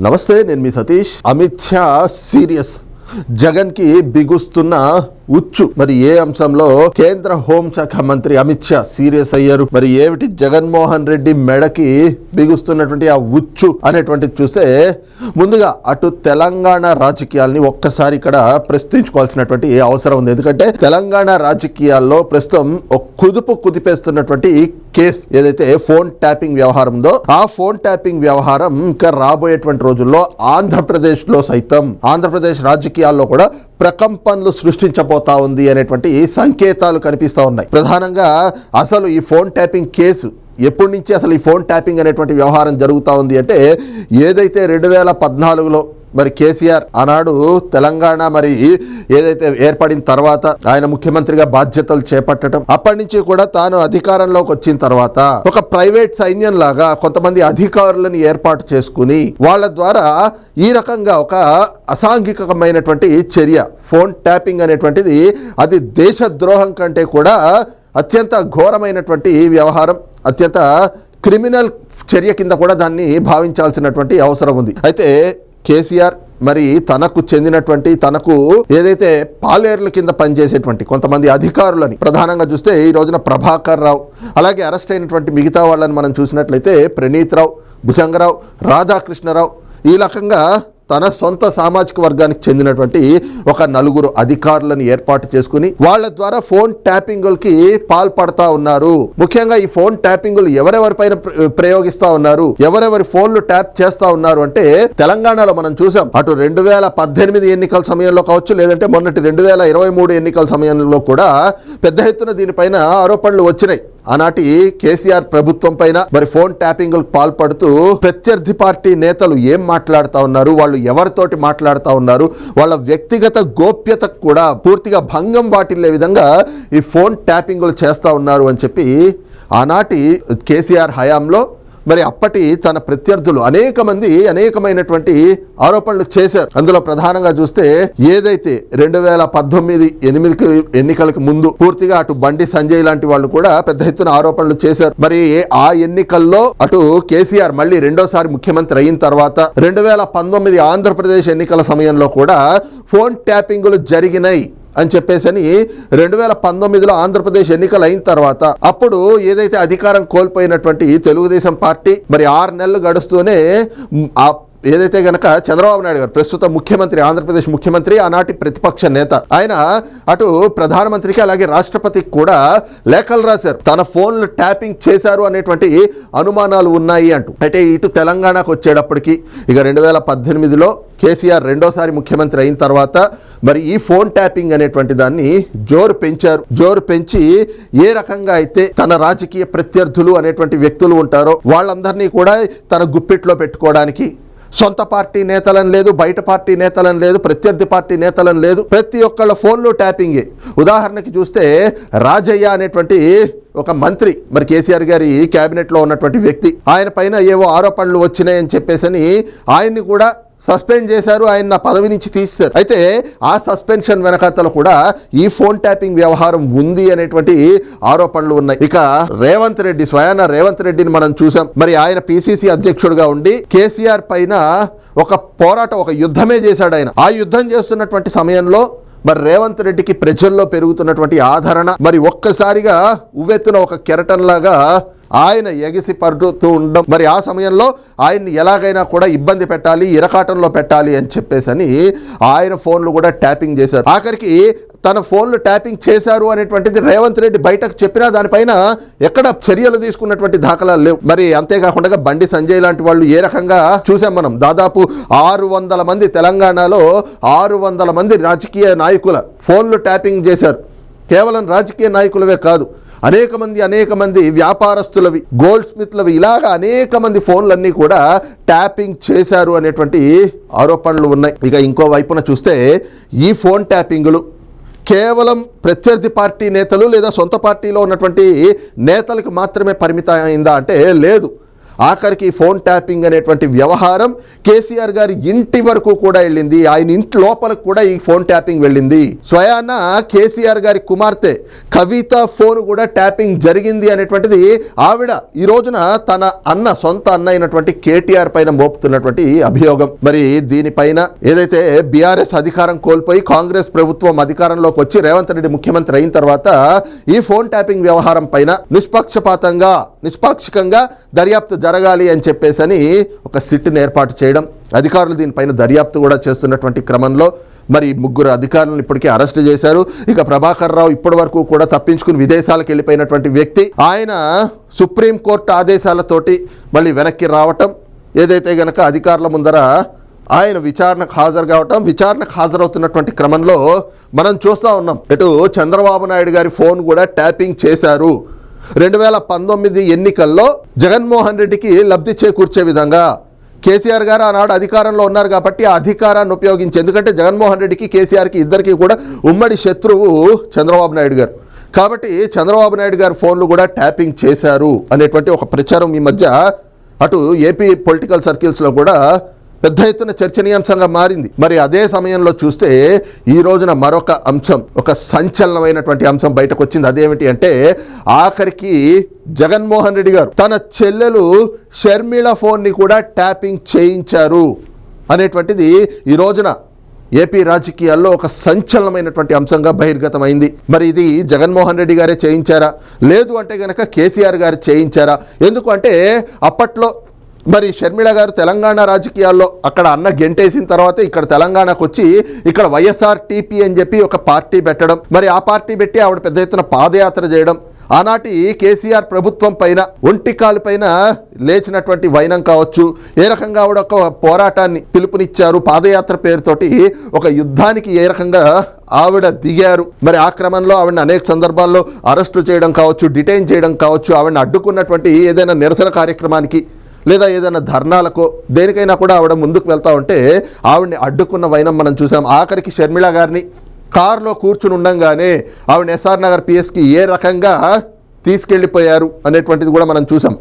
నమస్తే నేను మీ సతీష్. అమిత్ షా సీరియస్. జగన్కి బిగుస్తున్న ఉచ్చు. మరి ఏ అంశంలో కేంద్ర హోంశాఖ మంత్రి అమిత్ షా సీరియస్ అయ్యారు? మరి ఏమిటి జగన్మోహన్ రెడ్డి మెడకి బిగుస్తున్నటువంటి ఆ ఉచ్చు అనేటువంటిది చూస్తే ముందుగా అటు తెలంగాణ రాజకీయాల్ని ఒక్కసారి ఇక్కడ ప్రశ్నించుకోవాల్సినటువంటి అవసరం ఉంది. ఎందుకంటే తెలంగాణ రాజకీయాల్లో ప్రస్తుతం ఒక కుదుపు కుదిపేస్తున్నటువంటి కేస్ ఏదైతే ఫోన్ ట్యాపింగ్ వ్యవహారం ఉందో ఆ ఫోన్ ట్యాపింగ్ వ్యవహారం ఇంకా రాబోయేటువంటి రోజుల్లో ఆంధ్రప్రదేశ్లో సైతం ఆంధ్రప్రదేశ్ రాజకీయాల్లో కూడా ప్రకంపనలు సృష్టించబోతా ఉంది అనేటువంటి సంకేతాలు కనిపిస్తా ఉన్నాయి. ప్రధానంగా అసలు ఈ ఫోన్ ట్యాపింగ్ కేసు ఎప్పటి నుంచి అసలు ఈ ఫోన్ ట్యాపింగ్ అనేటువంటి వ్యవహారం జరుగుతూ ఉంది అంటే ఏదైతే రెండు వేల పద్నాలుగులో మరి కేసీఆర్ ఆనాడు తెలంగాణ మరి ఏదైతే ఏర్పడిన తర్వాత ఆయన ముఖ్యమంత్రిగా బాధ్యతలు చేపట్టడం అప్పటి నుంచి కూడా తాను అధికారంలోకి వచ్చిన తర్వాత ఒక ప్రైవేట్ సైన్యం లాగా కొంతమంది అధికారులను ఏర్పాటు చేసుకుని వాళ్ళ ద్వారా ఈ రకంగా ఒక అసాంఘికమైనటువంటి చర్య ఫోన్ ట్యాపింగ్ అనేటువంటిది అది దేశద్రోహం కంటే కూడా అత్యంత ఘోరమైనటువంటి వ్యవహారం అత్యంత క్రిమినల్ చర్య కింద కూడా దాన్ని భావించాల్సినటువంటి అవసరం ఉంది. అయితే కేసీఆర్ మరి తనకు చెందినటువంటి తనకు ఏదైతే పాలేర్ల కింద పనిచేసేటువంటి కొంతమంది అధికారులని ప్రధానంగా చూస్తే ఈ రోజున ప్రభాకర్ రావు అలాగే అరెస్ట్ అయినటువంటి మిగతా వాళ్ళని మనం చూసినట్లయితే ప్రణీత్ రావు భుజంగరావు రాధాకృష్ణరావు ఈ రకంగా తన సొంత సామాజిక వర్గానికి చెందినటువంటి ఒక నలుగురు అధికారులను ఏర్పాటు చేసుకుని వాళ్ళ ద్వారా ఫోన్ ట్యాపింగులకి పాల్పడతా ఉన్నారు. ముఖ్యంగా ఈ ఫోన్ ట్యాపింగులు ఎవరెవరిపైన ప్రయోగిస్తా ఉన్నారు ఎవరెవరి ఫోన్లు ట్యాప్ చేస్తా ఉన్నారు అంటే తెలంగాణలో మనం చూసాం. అటు రెండు వేల పద్దెనిమిది ఎన్నికల సమయంలో కావచ్చు లేదంటే మొన్నటి రెండు వేల ఇరవై మూడు ఎన్నికల సమయంలో కూడా పెద్ద ఎత్తున దీనిపైన ఆరోపణలు వచ్చినాయి. ఆనాటి కేసీఆర్ ప్రభుత్వం పైన మరి ఫోన్ ట్యాపింగ్ పాల్పడుతూ ప్రత్యర్థి పార్టీ నేతలు ఏం మాట్లాడుతా ఉన్నారు? వాళ్ళు ఎవరితోటి మాట్లాడుతా ఉన్నారు? వాళ్ళ వ్యక్తిగత గోప్యత కూడా పూర్తిగా భంగం వాటిల్లే విధంగా ఈ ఫోన్ ట్యాపింగులు చేస్తూ ఉన్నారు అని చెప్పి ఆనాటి కేసీఆర్ హయాంలో మరి అప్పటి తన ప్రత్యర్థులు అనేక మంది అనేకమైనటువంటి ఆరోపణలు చేశారు. అందులో ప్రధానంగా చూస్తే ఏదైతే రెండు వేల పద్దెనిమిది ఎనిమిదికి ఎన్నికలకు ముందు పూర్తిగా అటు బండి సంజయ్ లాంటి వాళ్ళు కూడా పెద్ద ఎత్తున ఆరోపణలు చేశారు. మరి ఆ ఎన్నికల్లో అటు కేసీఆర్ మళ్ళీ రెండోసారి ముఖ్యమంత్రి అయిన తర్వాత రెండు వేల పంతొమ్మిది ఆంధ్రప్రదేశ్ ఎన్నికల సమయంలో కూడా ఫోన్ ట్యాపింగులు జరిగినాయి. అని చెప్పేసి అని రెండు వేల పంతొమ్మిదిలో ఆంధ్రప్రదేశ్ ఎన్నికలు అయిన తర్వాత అప్పుడు ఏదైతే అధికారం కోల్పోయినటువంటి తెలుగుదేశం పార్టీ మరి ఆరు నెలలు గడుస్తూనే ఆ ఏదైతే గనక చంద్రబాబు నాయుడు గారు ప్రస్తుత ముఖ్యమంత్రి ఆంధ్రప్రదేశ్ ముఖ్యమంత్రి ఆనాటి ప్రతిపక్ష నేత ఆయన అటు ప్రధానమంత్రికి అలాగే రాష్ట్రపతికి కూడా లేఖలు రాశారు. తన ఫోన్లు ట్యాపింగ్ చేశారు అనేటువంటి అనుమానాలు ఉన్నాయి అంటూ. అయితే ఇటు తెలంగాణకు వచ్చేటప్పటికి ఇక రెండు వేల పద్దెనిమిదిలో కేసీఆర్ రెండోసారి ముఖ్యమంత్రి అయిన తర్వాత మరి ఈ ఫోన్ ట్యాపింగ్ అనేటువంటి దాన్ని జోరు పెంచారు. జోరు పెంచి ఏ రకంగా అయితే తన రాజకీయ ప్రత్యర్థులు అనేటువంటి వ్యక్తులు ఉంటారో వాళ్ళందరినీ కూడా తన గుప్పిట్లో పెట్టుకోవడానికి సొంత పార్టీ నేతలని లేదు బయట పార్టీ నేతలని లేదు ప్రత్యర్థి పార్టీ నేతలని లేదు ప్రతి ఒక్కళ్ళ ఫోన్లో ట్యాపింగే. ఉదాహరణకి చూస్తే రాజయ్య అనేటువంటి ఒక మంత్రి మరి కేసీఆర్ గారి క్యాబినెట్లో ఉన్నటువంటి వ్యక్తి. ఆయన పైన ఏవో ఆరోపణలు వచ్చినాయని చెప్పేసి ఆయన్ని కూడా సస్పెండ్ చేశారు ఆయన నా పదవి నుంచి తీస్తారు. అయితే ఆ సస్పెన్షన్ వెనకాతలు కూడా ఈ ఫోన్ ట్యాపింగ్ వ్యవహారం ఉంది అనేటువంటి ఆరోపణలు ఉన్నాయి. ఇక రేవంత్ రెడ్డి స్వయాన రేవంత్ రెడ్డిని మనం చూసాం. మరి ఆయన పిసిసి అధ్యక్షుడిగా ఉండి కేసీఆర్ పైన ఒక పోరాటం ఒక యుద్ధమే చేశాడు ఆయన. ఆ యుద్ధం చేస్తున్నటువంటి సమయంలో మరి రేవంత్ రెడ్డికి ప్రజల్లో పెరుగుతున్నటువంటి ఆదరణ మరి ఒక్కసారిగా ఉవ్వెత్తున ఒక కెరటంలాగా ఆయన ఎగిసి పడుతూ ఉండడం. మరి ఆ సమయంలో ఆయన్ని ఎలాగైనా కూడా ఇబ్బంది పెట్టాలి ఇరకాటంలో పెట్టాలి అని చెప్పేసి అని ఆయన ఫోన్లు కూడా ట్యాపింగ్ చేశారు. ఆఖరికి తన ఫోన్లు ట్యాపింగ్ చేశారు అనేటువంటిది రేవంత్ రెడ్డి బయటకు చెప్పినా దానిపైన ఎక్కడ చర్యలు తీసుకున్నటువంటి దాఖలాలు లేవు. మరి అంతేకాకుండా బండి సంజయ్ లాంటి వాళ్ళు ఏ రకంగా చూసాం మనం? దాదాపు ఆరు వందల మంది తెలంగాణలో ఆరు వందల మంది రాజకీయ నాయకుల ఫోన్లు ట్యాపింగ్ చేశారు. కేవలం రాజకీయ నాయకులవే కాదు అనేక మంది అనేక మంది వ్యాపారస్తులవి గోల్డ్ స్మిత్లవి ఇలాగ అనేక మంది ఫోన్లన్నీ కూడా ట్యాపింగ్ చేశారు అనేటువంటి ఆరోపణలు ఉన్నాయి. ఇక ఇంకో వైపున చూస్తే ఈ ఫోన్ ట్యాపింగులు కేవలం ప్రత్యర్థి పార్టీ నేతలు లేదా సొంత పార్టీలో ఉన్నటువంటి నేతలకు మాత్రమే పరిమితం అయిందా అంటే లేదు. ఆఖరికి ఫోన్ ట్యాపింగ్ అనేటువంటి వ్యవహారం కేసీఆర్ గారి ఇంటి వరకు కూడా వెళ్ళింది. ఆయన ఇంటి లోపలకు కూడా ఈ ఫోన్ ట్యాపింగ్ వెళ్ళింది. స్వయాన కేసీఆర్ గారి కుమార్తె కవిత ఫోన్ కూడా ట్యాపింగ్ జరిగింది అనేటువంటిది ఆవిడ ఈ రోజున తన అన్న సొంత అన్న అయినటువంటి కేటీఆర్ పైన మోపుతున్నటువంటి అభియోగం. మరి దీనిపైన ఏదైతే బీఆర్ఎస్ అధికారం కోల్పోయి కాంగ్రెస్ ప్రభుత్వం అధికారంలోకి వచ్చి రేవంత్ రెడ్డి ముఖ్యమంత్రి అయిన తర్వాత ఈ ఫోన్ ట్యాపింగ్ వ్యవహారం పైన నిష్పక్షపాతంగా నిష్పాక్షికంగా దర్యాప్తు జరగాలి అని చెప్పేసి అని ఒక సిట్ని ఏర్పాటు చేయడం అధికారులు దీనిపైన దర్యాప్తు కూడా చేస్తున్నటువంటి క్రమంలో మరి ముగ్గురు అధికారులను ఇప్పటికే అరెస్ట్ చేశారు. ఇక ప్రభాకర్ రావు ఇప్పటి వరకు కూడా తప్పించుకుని విదేశాలకు వెళ్ళిపోయినటువంటి వ్యక్తి ఆయన సుప్రీంకోర్టు ఆదేశాలతోటి మళ్ళీ వెనక్కి రావటం ఏదైతే గనక అధికారుల ముందర ఆయన విచారణకు హాజరు కావటం విచారణకు హాజరవుతున్నటువంటి క్రమంలో మనం చూస్తూ ఉన్నాం. ఇటు చంద్రబాబు నాయుడు గారి ఫోన్ కూడా ట్యాపింగ్ చేశారు. రెండు వేల పంతొమ్మిది ఎన్నికల్లో జగన్మోహన్ రెడ్డికి లబ్ధి చేకూర్చే విధంగా. కేసీఆర్ గారు ఆనాడు అధికారంలో ఉన్నారు కాబట్టి ఆ అధికారాన్ని ఉపయోగించి ఎందుకంటే జగన్మోహన్ రెడ్డికి కేసీఆర్కి ఇద్దరికి కూడా ఉమ్మడి శత్రువు చంద్రబాబు నాయుడు గారు. కాబట్టి చంద్రబాబు నాయుడు గారు ఫోన్లు కూడా ట్యాపింగ్ చేశారు అనేటువంటి ఒక ప్రచారం ఈ మధ్య అటు ఏపీ పొలిటికల్ సర్కిల్స్లో కూడా పెద్ద ఎత్తున చర్చనీయాంశంగా మారింది. మరి అదే సమయంలో చూస్తే ఈ రోజున మరొక అంశం ఒక సంచలనమైనటువంటి అంశం బయటకు వచ్చింది అదేమిటి అంటే ఆఖరికి జగన్మోహన్ రెడ్డి గారు తన చెల్లెలు షర్మిళ ఫోన్ని కూడా ట్యాపింగ్ చేయించారు అనేటువంటిది ఈ రోజున ఏపీ రాజకీయాల్లో ఒక సంచలనమైనటువంటి అంశంగా బహిర్గతమైంది. మరి ఇది జగన్మోహన్ రెడ్డి గారే చేయించారా? లేదు అంటే కనుక కేసీఆర్ గారు చేయించారా? ఎందుకు అంటే అప్పట్లో మరి షర్మిళ గారు తెలంగాణ రాజకీయాల్లో అక్కడ అన్న గెంటేసిన తర్వాత ఇక్కడ తెలంగాణకు వచ్చి ఇక్కడ వైఎస్ఆర్ టీపీ అని చెప్పి ఒక పార్టీ పెట్టడం మరి ఆ పార్టీ పెట్టి ఆవిడ పెద్ద ఎత్తున పాదయాత్ర చేయడం ఆనాటి కేసీఆర్ ప్రభుత్వం పైన ఒంటికాలు పైన లేచినటువంటి వైనం కావచ్చు ఏ రకంగా ఆవిడ ఒక పోరాటాన్ని పిలుపునిచ్చారు పాదయాత్ర పేరుతోటి ఒక యుద్ధానికి ఏ రకంగా ఆవిడ దిగారు మరి ఆ క్రమంలో ఆవిడని అనేక సందర్భాల్లో అరెస్టులు చేయడం కావచ్చు డిటైన్ చేయడం కావచ్చు ఆవిడని అడ్డుకున్నటువంటి ఏదైనా నిరసన కార్యక్రమానికి లేదా ఏదైనా ధర్నాలకో దేనికైనా కూడా ఆవిడ ముందుకు వెళ్తా ఉంటే ఆవిడని అడ్డుకున్న వైనం మనం చూసాం. ఆఖరికి షర్మిళ గారిని కారులో కూర్చుని ఉండంగానే ఆవిడ ఎస్ఆర్ నగర్ పిఎస్కి ఏ రకంగా తీసుకెళ్ళిపోయారు అనేటువంటిది కూడా మనం చూసాం.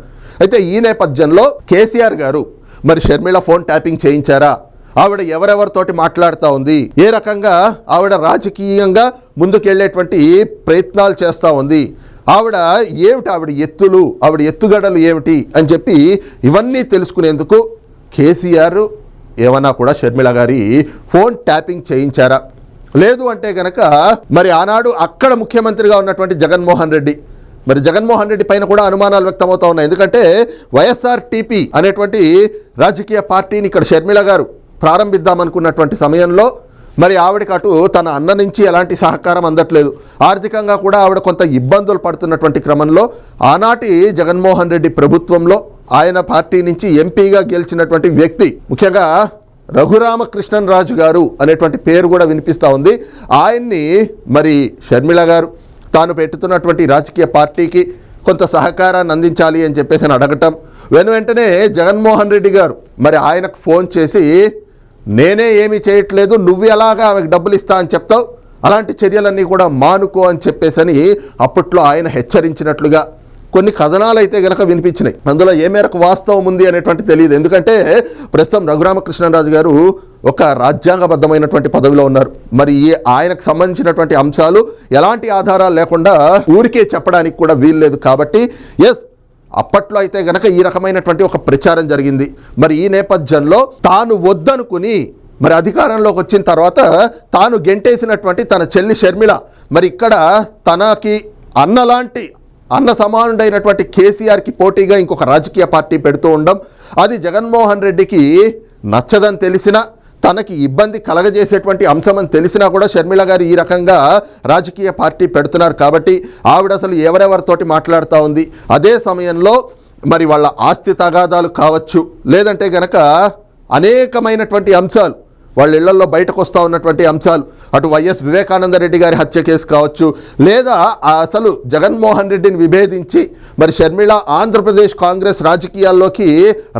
అయితే ఈ నేపథ్యంలో కేసీఆర్ గారు మరి షర్మిళ ఫోన్ ట్యాపింగ్ చేయించారా? ఆవిడ ఎవరెవరితోటి మాట్లాడుతూ ఉంది? ఏ రకంగా ఆవిడ రాజకీయంగా ముందుకెళ్ళేటువంటి ప్రయత్నాలు చేస్తూ ఉంది? ఆవిడ ఏమిటి ఆవిడ ఎత్తులు? ఆవిడ ఎత్తుగడలు ఏమిటి? అని చెప్పి ఇవన్నీ తెలుసుకునేందుకు కేసీఆర్ ఏమన్నా కూడా షర్మిల గారి ఫోన్ ట్యాపింగ్ చేయించారా? లేదు అంటే గనక మరి ఆనాడు అక్కడ ముఖ్యమంత్రిగా ఉన్నటువంటి జగన్మోహన్ రెడ్డి మరి జగన్మోహన్ రెడ్డి పైన కూడా అనుమానాలు వ్యక్తమవుతా ఉన్నాయి. ఎందుకంటే వైఎస్ఆర్ టీపీ అనేటువంటి రాజకీయ పార్టీని ఇక్కడ షర్మిల గారు ప్రారంభిద్దామనుకున్నటువంటి సమయంలో మరి ఆవిడకి అటు తన అన్న నుంచి ఎలాంటి సహకారం అందట్లేదు. ఆర్థికంగా కూడా ఆవిడ కొంత ఇబ్బందులు పడుతున్నటువంటి క్రమంలో ఆనాటి జగన్మోహన్ రెడ్డి ప్రభుత్వంలో ఆయన పార్టీ నుంచి ఎంపీగా గెలిచినటువంటి వ్యక్తి ముఖ్యంగా రఘురామకృష్ణన్ రాజు గారు అనేటువంటి పేరు కూడా వినిపిస్తూ ఉంది. ఆయన్ని మరి షర్మిళ గారు తాను పెట్టుతున్నటువంటి రాజకీయ పార్టీకి కొంత సహకారాన్ని అందించాలి అని చెప్పేసి అని అడగటం వెను వెంటనే జగన్మోహన్ రెడ్డి గారు మరి ఆయనకు ఫోన్ చేసి నేనే ఏమీ చేయట్లేదు నువ్వు ఎలాగా ఆమెకు డబ్బులు ఇస్తా అని చెప్తావు? అలాంటి చర్యలన్నీ కూడా మానుకో అని చెప్పేసని అప్పట్లో ఆయన హెచ్చరించినట్లుగా కొన్ని కథనాలు అయితే గనక వినిపించినాయి. అందులో ఏ మేరకు వాస్తవం ఉంది అనేటువంటి తెలియదు. ఎందుకంటే ప్రస్తుతం రఘురామకృష్ణరాజు గారు ఒక రాజ్యాంగబద్ధమైనటువంటి పదవిలో ఉన్నారు. మరి ఆయనకు సంబంధించినటువంటి అంశాలు ఎలాంటి ఆధారాలు లేకుండా ఊరికే చెప్పడానికి కూడా వీల్లేదు. కాబట్టి ఎస్ అప్పట్లో అయితే గనక ఈ రకమైనటువంటి ఒక ప్రచారం జరిగింది. మరి ఈ నేపథ్యంలో తాను వద్దనుకుని మరి అధికారంలోకి వచ్చిన తర్వాత తాను గెంటేసినటువంటి తన చెల్లి షర్మిల మరి ఇక్కడ తనకి అన్నలాంటి అన్న సమానుడైనటువంటి కేసీఆర్కి పోటీగా ఇంకొక రాజకీయ పార్టీ పెడుతూ ఉండడం అది జగన్మోహన్ రెడ్డికి నచ్చదని తెలిసినా తనకి ఇబ్బంది కలగజేసేటువంటి అంశం అని తెలిసినా కూడా షర్మిల గారు ఈ రకంగా రాజకీయ పార్టీ పెడుతున్నారు కాబట్టి ఆవిడ అసలు ఎవరెవరితోటి మాట్లాడుతూ ఉంది. అదే సమయంలో మరి వాళ్ళ ఆస్తి తగాదాలు కావచ్చు లేదంటే గనక అనేకమైనటువంటి అంశాలు వాళ్ళ ఇళ్ళలో బయటకు వస్తూ ఉన్నటువంటి అంశాలు. అటు వైఎస్ వివేకానంద రెడ్డి గారి హత్య కేసు కావచ్చు లేదా అసలు జగన్మోహన్ రెడ్డిని విభేదించి మరి షర్మిళ ఆంధ్రప్రదేశ్ కాంగ్రెస్ రాజకీయాల్లోకి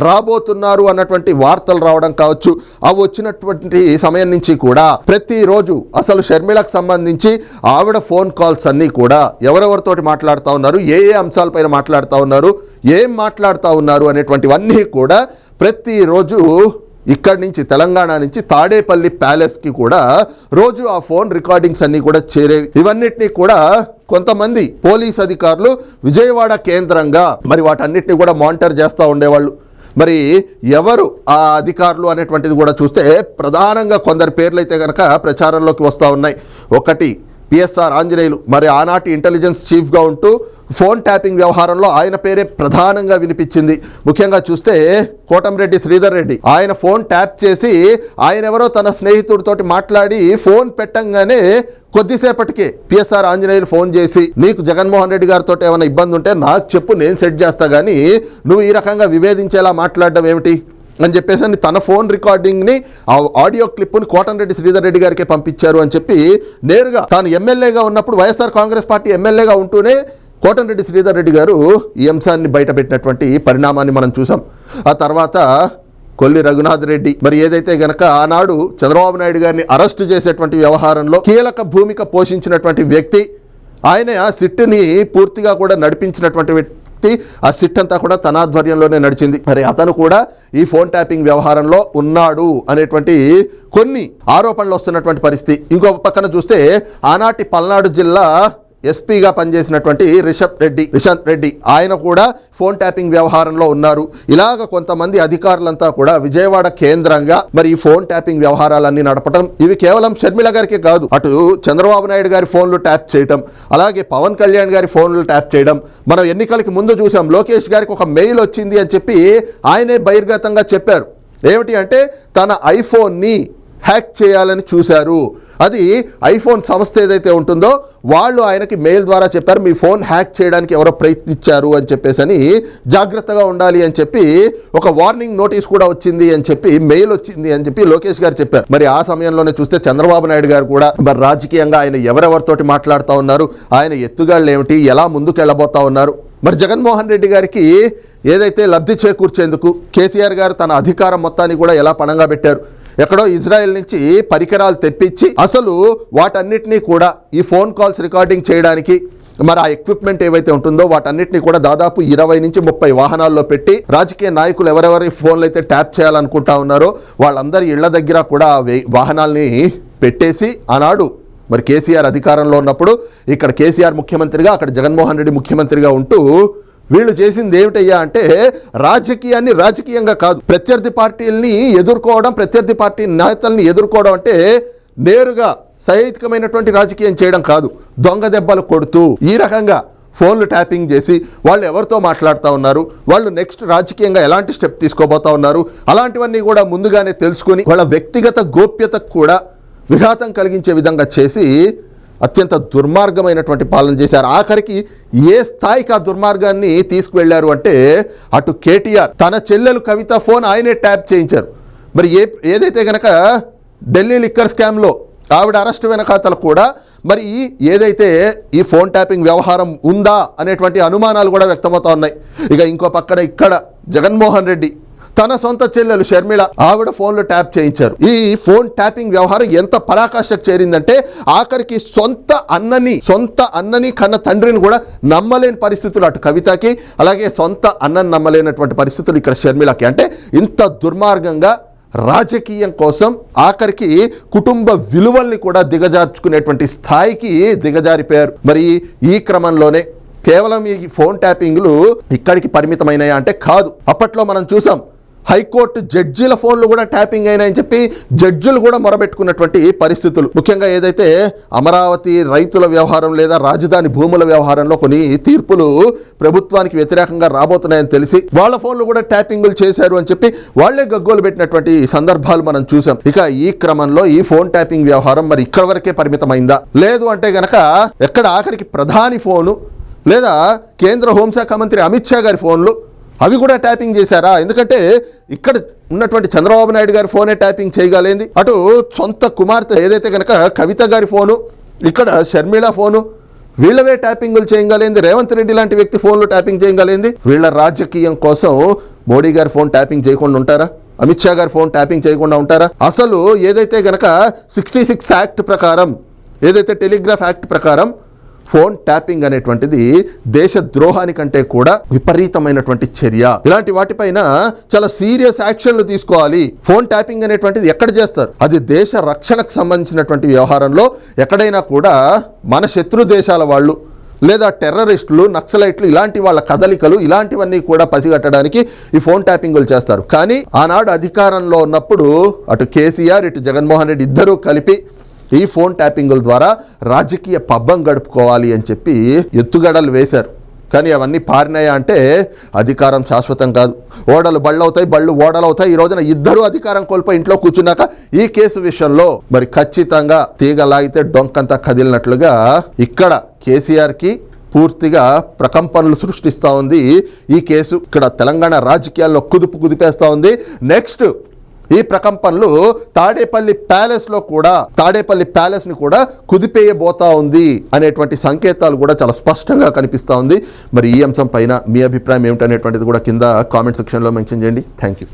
రాబోతున్నారు అన్నటువంటి వార్తలు రావడం కావచ్చు అవి వచ్చినటువంటి సమయం నుంచి కూడా ప్రతిరోజు అసలు షర్మిళకు సంబంధించి ఆవిడ ఫోన్ కాల్స్ అన్నీ కూడా ఎవరెవరితోటి మాట్లాడుతూ ఉన్నారు ఏ ఏ అంశాలపైన మాట్లాడుతూ ఉన్నారు ఏం మాట్లాడుతూ ఉన్నారు అనేటువంటివన్నీ కూడా ప్రతిరోజు ఇక్కడి నుంచి తెలంగాణ నుంచి తాడేపల్లి ప్యాలెస్కి కూడా రోజు ఆ ఫోన్ రికార్డింగ్స్ అన్నీ కూడా చేరేవి ఇవన్నిటినీ కూడా కొంతమంది పోలీస్ అధికారులు విజయవాడ కేంద్రంగా మరి వాటన్నిటిని కూడా మానిటర్ చేస్తూ ఉండేవాళ్ళు. మరి ఎవరు ఆ అధికారులు అనేటువంటిది కూడా చూస్తే ప్రధానంగా కొందరి పేర్లు అయితే కనుక ప్రచారంలోకి వస్తూ ఉన్నాయి. ఒకటి పిఎస్ఆర్ ఆంజనేయులు. మరి ఆనాటి ఇంటెలిజెన్స్ చీఫ్గా ఉంటూ ఫోన్ ట్యాపింగ్ వ్యవహారంలో ఆయన పేరే ప్రధానంగా వినిపించింది. ముఖ్యంగా చూస్తే కోటంరెడ్డి శ్రీధర్ రెడ్డి. ఆయన ఫోన్ ట్యాప్ చేసి ఆయన ఎవరో తన స్నేహితుడితోటి మాట్లాడి ఫోన్ పెట్టంగానే కొద్దిసేపటికే పిఎస్ఆర్ ఆంజనేయులు ఫోన్ చేసి నీకు జగన్మోహన్ రెడ్డి గారితో ఏమైనా ఇబ్బంది ఉంటే నాకు చెప్పు నేను సెట్ చేస్తా కానీ నువ్వు ఈ రకంగా విభేదించేలా మాట్లాడడం ఏమిటి? అని చెప్పేసి తన ఫోన్ రికార్డింగ్ని ఆ ఆడియో క్లిప్ని కోటంరెడ్డి శ్రీధర్ రెడ్డి గారికే పంపించారు అని చెప్పి నేరుగా తాను ఎమ్మెల్యేగా ఉన్నప్పుడు వైఎస్ఆర్ కాంగ్రెస్ పార్టీ ఎమ్మెల్యేగా ఉంటూనే కోటంరెడ్డి శ్రీధర్ రెడ్డి గారు ఈ అంశాన్ని బయటపెట్టినటువంటి పరిణామాన్ని మనం చూసాం. ఆ తర్వాత కొల్లి రఘునాథ్ రెడ్డి మరి ఏదైతే గనక ఆనాడు చంద్రబాబు నాయుడు గారిని అరెస్టు చేసేటువంటి వ్యవహారంలో కీలక భూమిక పోషించినటువంటి వ్యక్తి ఆయన ఆ సిట్టుని పూర్తిగా కూడా నడిపించినటువంటి వ్యక్తి ఆ సిట్ అంతా కూడా తన ఆధ్వర్యంలోనే నడిచింది. మరి అతను కూడా ఈ ఫోన్ ట్యాపింగ్ వ్యవహారంలో ఉన్నాడు అనేటువంటి కొన్ని ఆరోపణలు వస్తున్నటువంటి పరిస్థితి. ఇంకొక పక్కన చూస్తే ఆనాటి పల్నాడు జిల్లా ఎస్పీగా పనిచేసినటువంటి రిషబ్ రెడ్డి రిషంత్ రెడ్డి. ఆయన కూడా ఫోన్ ట్యాపింగ్ వ్యవహారంలో ఉన్నారు. ఇలాగ కొంతమంది అధికారులంతా కూడా విజయవాడ కేంద్రంగా మరి ఈ ఫోన్ ట్యాపింగ్ వ్యవహారాలన్నీ నడపడం ఇవి కేవలం షర్మిల గారికి కాదు. అటు చంద్రబాబు నాయుడు గారి ఫోన్లు ట్యాప్ చేయడం అలాగే పవన్ కళ్యాణ్ గారి ఫోన్లు ట్యాప్ చేయడం మనం ఎన్నికలకి ముందు చూసాం లోకేష్ గారికి ఒక మెయిల్ వచ్చింది అని చెప్పి ఆయనే బహిర్గతంగా చెప్పారు. ఏమిటి అంటే తన ఐఫోన్ని హ్యాక్ చేయాలని చూశారు. అది ఐఫోన్ సంస్థ ఏదైతే ఉంటుందో వాళ్ళు ఆయనకి మెయిల్ ద్వారా చెప్పారు మీ ఫోన్ హ్యాక్ చేయడానికి ఎవరో ప్రయత్నించారు అని చెప్పేసి అని జాగ్రత్తగా ఉండాలి అని చెప్పి ఒక వార్నింగ్ నోటీస్ కూడా వచ్చింది అని చెప్పి మెయిల్ వచ్చింది అని చెప్పి లోకేష్ గారు చెప్పారు. మరి ఆ సమయంలోనే చూస్తే చంద్రబాబు నాయుడు గారు కూడా మరి రాజకీయంగా ఆయన ఎవరెవరితోటి మాట్లాడుతూ ఉన్నారు ఆయన ఎత్తుగాళ్ళు ఏమిటి ఎలా ముందుకు వెళ్ళబోతా ఉన్నారు? మరి జగన్మోహన్ రెడ్డి గారికి ఏదైతే లబ్ధి చేకూర్చేందుకు కేసీఆర్ గారు తన అధికారం మొత్తాన్ని కూడా ఎలా పణంగా పెట్టారు? ఎక్కడో ఇజ్రాయెల్ నుంచి పరికరాలు తెప్పించి అసలు వాటన్నిటినీ కూడా ఈ ఫోన్ కాల్స్ రికార్డింగ్ చేయడానికి మరి ఆ ఎక్విప్మెంట్ ఏవైతే ఉంటుందో వాటన్నిటిని కూడా దాదాపు ఇరవై నుంచి ముప్పై వాహనాల్లో పెట్టి రాజకీయ నాయకులు ఎవరెవరి ఫోన్లు అయితే ట్యాప్ చేయాలనుకుంటా ఉన్నారో వాళ్ళందరి ఇళ్ళ దగ్గర కూడా వే- వాహనాల్ని పెట్టేసి ఆనాడు మరి కేసీఆర్ అధికారంలో ఉన్నప్పుడు ఇక్కడ కేసీఆర్ ముఖ్యమంత్రిగా అక్కడ జగన్మోహన్ రెడ్డి ముఖ్యమంత్రిగా ఉంటూ వీళ్ళు చేసింది ఏమిటయ్యా అంటే రాజకీయాన్ని రాజకీయంగా కాదు. ప్రత్యర్థి పార్టీల్ని ఎదుర్కోవడం ప్రత్యర్థి పార్టీ నేతల్ని ఎదుర్కోవడం అంటే నేరుగా సహేతుకమైనటువంటి రాజకీయం చేయడం కాదు. దొంగ దెబ్బలు కొడుతూ ఈ రకంగా ఫోన్లు ట్యాపింగ్ చేసి వాళ్ళు ఎవరితో మాట్లాడుతూ ఉన్నారు? వాళ్ళు నెక్స్ట్ రాజకీయంగా ఎలాంటి స్టెప్ తీసుకోబోతా ఉన్నారు? అలాంటివన్నీ కూడా ముందుగానే తెలుసుకొని వాళ్ళ వ్యక్తిగత గోప్యతకు కూడా విఘాతం కలిగించే విధంగా చేసి అత్యంత దుర్మార్గమైనటువంటి పాలన చేశారు. ఆఖరికి ఏ స్థాయికి ఆ దుర్మార్గాన్ని తీసుకువెళ్ళారు అంటే అటు కేటీఆర్. తన చెల్లెలు కవిత ఫోన్ ఆయనే ట్యాప్ చేయించారు. మరి ఏ ఏదైతే కనుక ఢిల్లీ లిక్కర్ స్కామ్లో ఆవిడ అరెస్ట్ వెనకాతలు కూడా మరి ఏదైతే ఈ ఫోన్ ట్యాపింగ్ వ్యవహారం ఉందా అనేటువంటి అనుమానాలు కూడా వ్యక్తమవుతా ఉన్నాయి. ఇక ఇంకో పక్కన ఇక్కడ జగన్మోహన్ రెడ్డి తన సొంత చెల్లెలు షర్మిళ ఆవిడ ఫోన్లో ట్యాప్ చేయించారు. ఈ ఫోన్ ట్యాపింగ్ వ్యవహారం ఎంత పరాకాష్ఠకు చేరిందంటే ఆఖరికి సొంత అన్నని సొంత అన్నని కన్న తండ్రిని కూడా నమ్మలేని పరిస్థితులు అటు కవితకి అలాగే సొంత అన్నని నమ్మలేనటువంటి పరిస్థితులు ఇక్కడ షర్మిలకి. అంటే ఇంత దుర్మార్గంగా రాజకీయం కోసం ఆఖరికి కుటుంబ విలువల్ని కూడా దిగజార్చుకునేటువంటి స్థాయికి దిగజారిపోయారు. మరి ఈ క్రమంలోనే కేవలం ఈ ఫోన్ ట్యాపింగ్లు ఇక్కడికి పరిమితమైనాయా అంటే కాదు. అప్పట్లో మనం చూసాం హైకోర్టు జడ్జిల ఫోన్లు కూడా ట్యాపింగ్ అయినాయని చెప్పి జడ్జులు కూడా మొరబెట్టుకున్నటువంటి పరిస్థితులు. ముఖ్యంగా ఏదైతే అమరావతి రైతుల వ్యవహారం లేదా రాజధాని భూముల వ్యవహారంలో కొన్ని తీర్పులు ప్రభుత్వానికి వ్యతిరేకంగా రాబోతున్నాయని తెలిసి వాళ్ళ ఫోన్లు కూడా ట్యాపింగ్లు చేశారు అని చెప్పి వాళ్ళే గగ్గోలు పెట్టినటువంటి సందర్భాలు మనం చూసాం. ఇక ఈ క్రమంలో ఈ ఫోన్ ట్యాపింగ్ వ్యవహారం మరి ఇక్కడ వరకే పరిమితమైందా? లేదు అంటే గనక ఎక్కడ ఆఖరికి ప్రధాని ఫోను లేదా కేంద్ర హోంశాఖ మంత్రి అమిత్ షా గారి ఫోన్లు అవి కూడా ట్యాపింగ్ చేశారా? ఎందుకంటే ఇక్కడ ఉన్నటువంటి చంద్రబాబు నాయుడు గారి ఫోనే ట్యాపింగ్ చేయగలిగింది అటు సొంత కుమార్తె ఏదైతే కనుక కవిత గారి ఫోను ఇక్కడ షర్మిళ ఫోను వీళ్ళవే ట్యాపింగ్లు చేయగలిగింది రేవంత్ రెడ్డి లాంటి వ్యక్తి ఫోన్లు ట్యాపింగ్ చేయగలిగింది వీళ్ళ రాజకీయం కోసం మోడీ గారి ఫోన్ ట్యాపింగ్ చేయకుండా ఉంటారా? అమిత్ షా గారి ఫోన్ ట్యాపింగ్ చేయకుండా ఉంటారా? అసలు ఏదైతే గనక సిక్స్టీ సిక్స్ యాక్ట్ ప్రకారం ఏదైతే టెలిగ్రాఫ్ యాక్ట్ ప్రకారం ఫోన్ ట్యాపింగ్ అనేటువంటిది దేశ ద్రోహానికంటే కూడా విపరీతమైనటువంటి చర్య. ఇలాంటి వాటిపైన చాలా సీరియస్ యాక్షన్లు తీసుకోవాలి. ఫోన్ ట్యాపింగ్ అనేటువంటిది ఎక్కడ చేస్తారు? అది దేశ రక్షణకు సంబంధించినటువంటి వ్యవహారంలో ఎక్కడైనా కూడా మన శత్రు దేశాల వాళ్ళు లేదా టెర్రరిస్టులు నక్సలైట్లు ఇలాంటి వాళ్ళ కదలికలు ఇలాంటివన్నీ కూడా పసిగట్టడానికి ఈ ఫోన్ ట్యాపింగులు చేస్తారు. కానీ ఆనాడు అధికారంలో ఉన్నప్పుడు అటు కేసీఆర్ ఇటు జగన్మోహన్ రెడ్డి ఇద్దరూ కలిపి ఈ ఫోన్ ట్యాపింగుల ద్వారా రాజకీయ పబ్బం గడుపుకోవాలి అని చెప్పి ఎత్తుగడలు వేశారు. కానీ అవన్నీ పారినాయా అంటే అధికారం శాశ్వతం కాదు. ఓడలు బళ్ళు అవుతాయి బళ్ళు ఓడలు అవుతాయి ఈ రోజున ఇద్దరు అధికారం కోల్పోయి ఇంట్లో కూర్చున్నాక ఈ కేసు విషయంలో మరి ఖచ్చితంగా తీగ లాగితే డొంకంతా కదిలినట్లుగా ఇక్కడ కేసీఆర్కి పూర్తిగా ప్రకంపనలు సృష్టిస్తూ ఉంది ఈ కేసు. ఇక్కడ తెలంగాణ రాజకీయాల్లో కుదుపు కుదిపేస్తూ ఉంది. నెక్స్ట్ ఈ ప్రకంపనలు తాడేపల్లి ప్యాలెస్లో కూడా తాడేపల్లి ప్యాలెస్ని కూడా కుదిపేయబోతా ఉంది అనేటువంటి సంకేతాలు కూడా చాలా స్పష్టంగా కనిపిస్తూ ఉంది. మరి ఈ అంశం పైన మీ అభిప్రాయం ఏమిటనేటువంటిది కూడా కింద కామెంట్ సెక్షన్లో మెన్షన్ చేయండి. Thank you